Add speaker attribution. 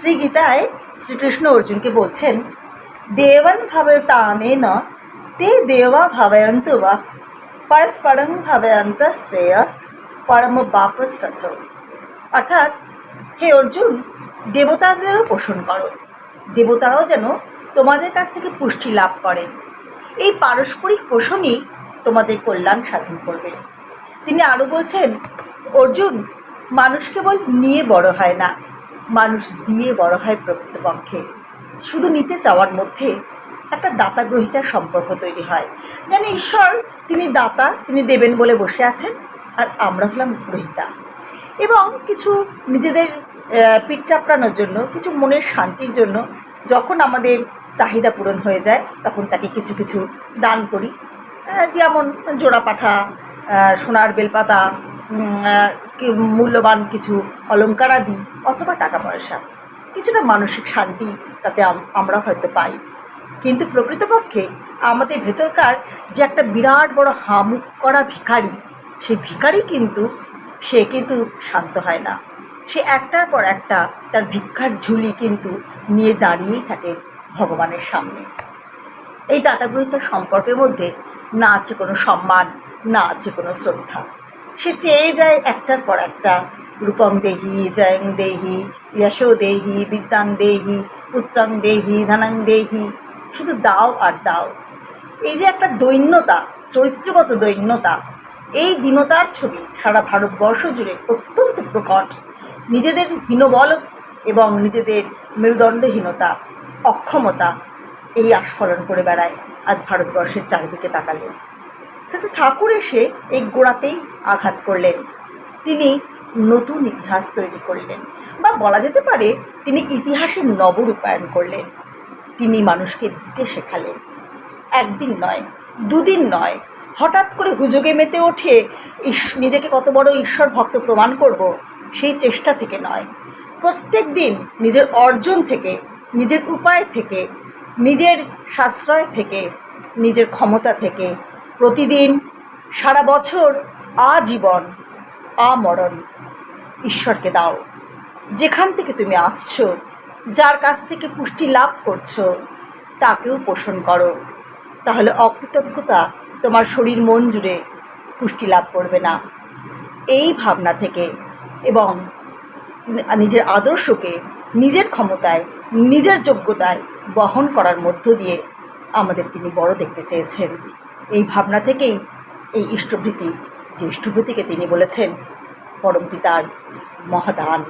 Speaker 1: শ্রী গীতায় শ্রীকৃষ্ণ অর্জুনকে বলছেন, দেবন ভাবয়তানেন তে দেবা ভাবয়ন্ত বা, পরস্পরং ভাবয়ন্ত শ্রেয়, পরম বাপস সথ অর্থাৎ, হে অর্জুন, দেবতাদেরও পোষণ করো। দেবতারাও যেন তোমাদের কাছ থেকে পুষ্টি লাভ করে। এই পারস্পরিক পোষণই তোমাদের কল্যাণ সাধন করবে। তিনি আরও বলছেন, অর্জুন, মানুষ কেবল নিয়ে বড় হয় না মানুষ দিয়ে বড় হয় প্রকৃতপক্ষে। শুধু নিতে চাওয়ার মধ্যে একটা দাতা গ্রহিতার সম্পর্ক তৈরি হয়। যেন ঈশ্বর, তিনি দাতা, তিনি দেবেন বলে বসে আছেন, আর আমরা হলাম গ্রহিতা। এবং কিছু নিজেদের পিঠ চাপড়ানোর জন্য, কিছু মনের শান্তির জন্য যখন আমাদের চাহিদা পূরণ হয়ে যায়, তখন তাকে কিছু কিছু দান করি। যেমন জোড়া পাঠা সোনার বেলপাতা মূল্যবান কিছু অলঙ্কার আদি অথবা টাকা পয়সা। কিছুটা মানসিক শান্তি তাতে আমরা হয়তো পাই। কিন্তু প্রকৃতপক্ষে আমাদের ভেতরকার যে একটা বিরাট বড় হামুক করা ভিখারি, সেই ভিখারি কিন্তু, সে কিন্তু শান্ত হয় না। সে একটার পর একটা তার ভিক্ষার ঝুলি কিন্তু নিয়ে দাঁড়িয়েই থাকে ভগবানের সামনে। এই দাতাগ্রহিতার সম্পর্কের মধ্যে না আছে কোনো সম্মান, না আছে কোনো শ্রদ্ধা। সে চেয়ে যায় একটার পর একটা। রূপম দেহি, জয়ং দেহি, যশো দেহি, বিদ্যাং দেহি, পুত্রাং দেহি, ধনাং দেহি। শুধু দাও আর দাও। এই যে একটা দৈন্যতা, চরিত্রগত দৈন্যতা, এই দীনতার ছবি সারা ভারতবর্ষ জুড়ে অত্যন্ত প্রকট। নিজেদের হীনবল এবং নিজেদের মেরুদণ্ডহীনতা, অক্ষমতা, এই আস্ফলন করে বেড়ায়। আজ ভারতবর্ষের চারিদিকে তাকালে। শেষে ঠাকুর এসে এই গোড়াতেই আঘাত করলেন। তিনি নতুন ইতিহাস তৈরি করলেন বা বলা যেতে পারে তিনি ইতিহাসের নবরূপায়ণ করলেন। তিনি মানুষকে দিতে শেখালেন। একদিন নয়, দুদিন নয়, হঠাৎ করে হুজুগে মেতে ওঠে নিজেকে কত বড় ঈশ্বর ভক্ত প্রমাণ করব? সেই চেষ্টা থেকে নয়। প্রত্যেক দিন নিজের অর্জন থেকে, নিজের উপায় থেকে, নিজের সাশ্রয় থেকে, নিজের ক্ষমতা থেকে প্রতিদিন, সারা বছর আজীবন আমরণ ঈশ্বরকে দাও। যেখান থেকে তুমি আসছো, যার কাছ থেকে পুষ্টি লাভ করছ, তাকেও পোষণ করো। তাহলে অকৃতজ্ঞতা তোমার শরীর মন জুড়ে পুষ্টি লাভ করবে না। এই ভাবনা থেকে এবং নিজের আদর্শকে নিজের ক্ষমতায়, নিজের যোগ্যতায় বহন করার মধ্য দিয়ে আমাদের তিনি বড় দেখতে চেয়েছেন। এই ভাবনা থেকেই এই ইষ্টভৃতি যে ইষ্টভৃতিকে তিনি বলেছেন পরম পিতার মহাদান।